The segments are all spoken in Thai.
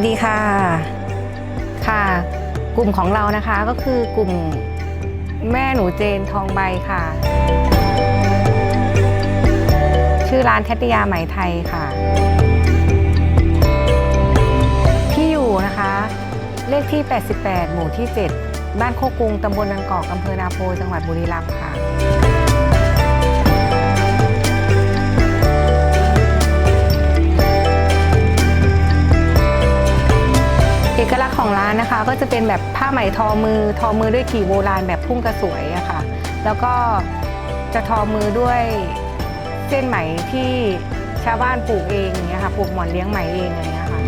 วัสดีค่ะ ค่ะ กลุ่มของเรานะคะก็คือกลุ่มแม่หนูเจนทองใบค่ะ ชื่อร้านแคตยาไหมไทยค่ะ ที่อยู่นะคะ เลขที่ 88 หมู่ที่ 7 บ้านโคกุงตำบลนังกอกอำเภอนาโพจังหวัดบุรีรัมย์ค่ะานนะคะ ก็จะเป็นแบบผ้าไหมทอมือ ทอมือด้วยกี่โบราณแบบพุ่งกระสวยอะค่ะ แล้วก็จะทอมือด้วยเส้นไหมที่ชาวบ้านปลูกเองอย่างเงี้ยค่ะปลูกหมอนเลี้ยงไหมเองอย่างเงี้ยค่ะ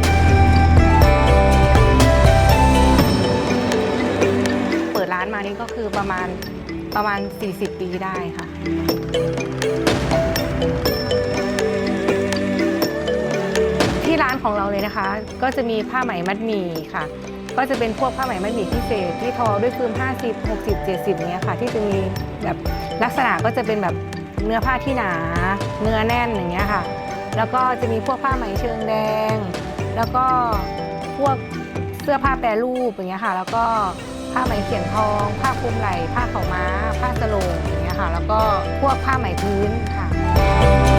เปิดร้านมานี่ก็คือประมาณประมาณ 40 ปีได้ค่ะที่ร้านของเราเลยนะคะ ก็จะมีผ้าไหมมัดหมี่ค่ะ ก็จะเป็นพวกผ้าไหมมัดหมี่พิเศษที่ทอด้วยฟืน50 60 70เนี้ยค่ะ ที่จะมีแบบลักษณะก็จะเป็นแบบเนื้อผ้าที่หนา เนื้อแน่นอย่างเงี้ยค่ะ แล้วก็จะมีพวกผ้าไหมเชิงแดง แล้วก็พวกเสื้อผ้าแปรรูปอย่างเงี้ยค่ะ แล้วก็ผ้าไหมเขียนทอง ผ้าคลุมไหล่ผ้าขาวม้า ผ้าสโลงอย่างเงี้ยค่ะ แล้วก็พวกผ้าไหมพื้นค่ะ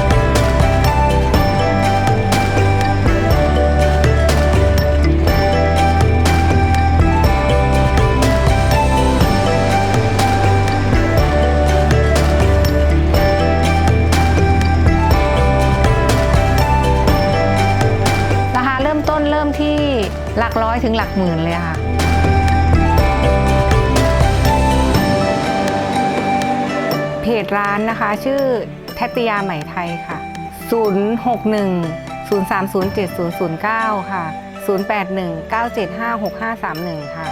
หลักร้อยถึงหลักหมื่นเลยค่ะ เพจร้านนะคะ ชื่อแทติยาใหม่ไทยค่ะ 061 030 7009 ค่ะ 081 975 6531 ค่ะ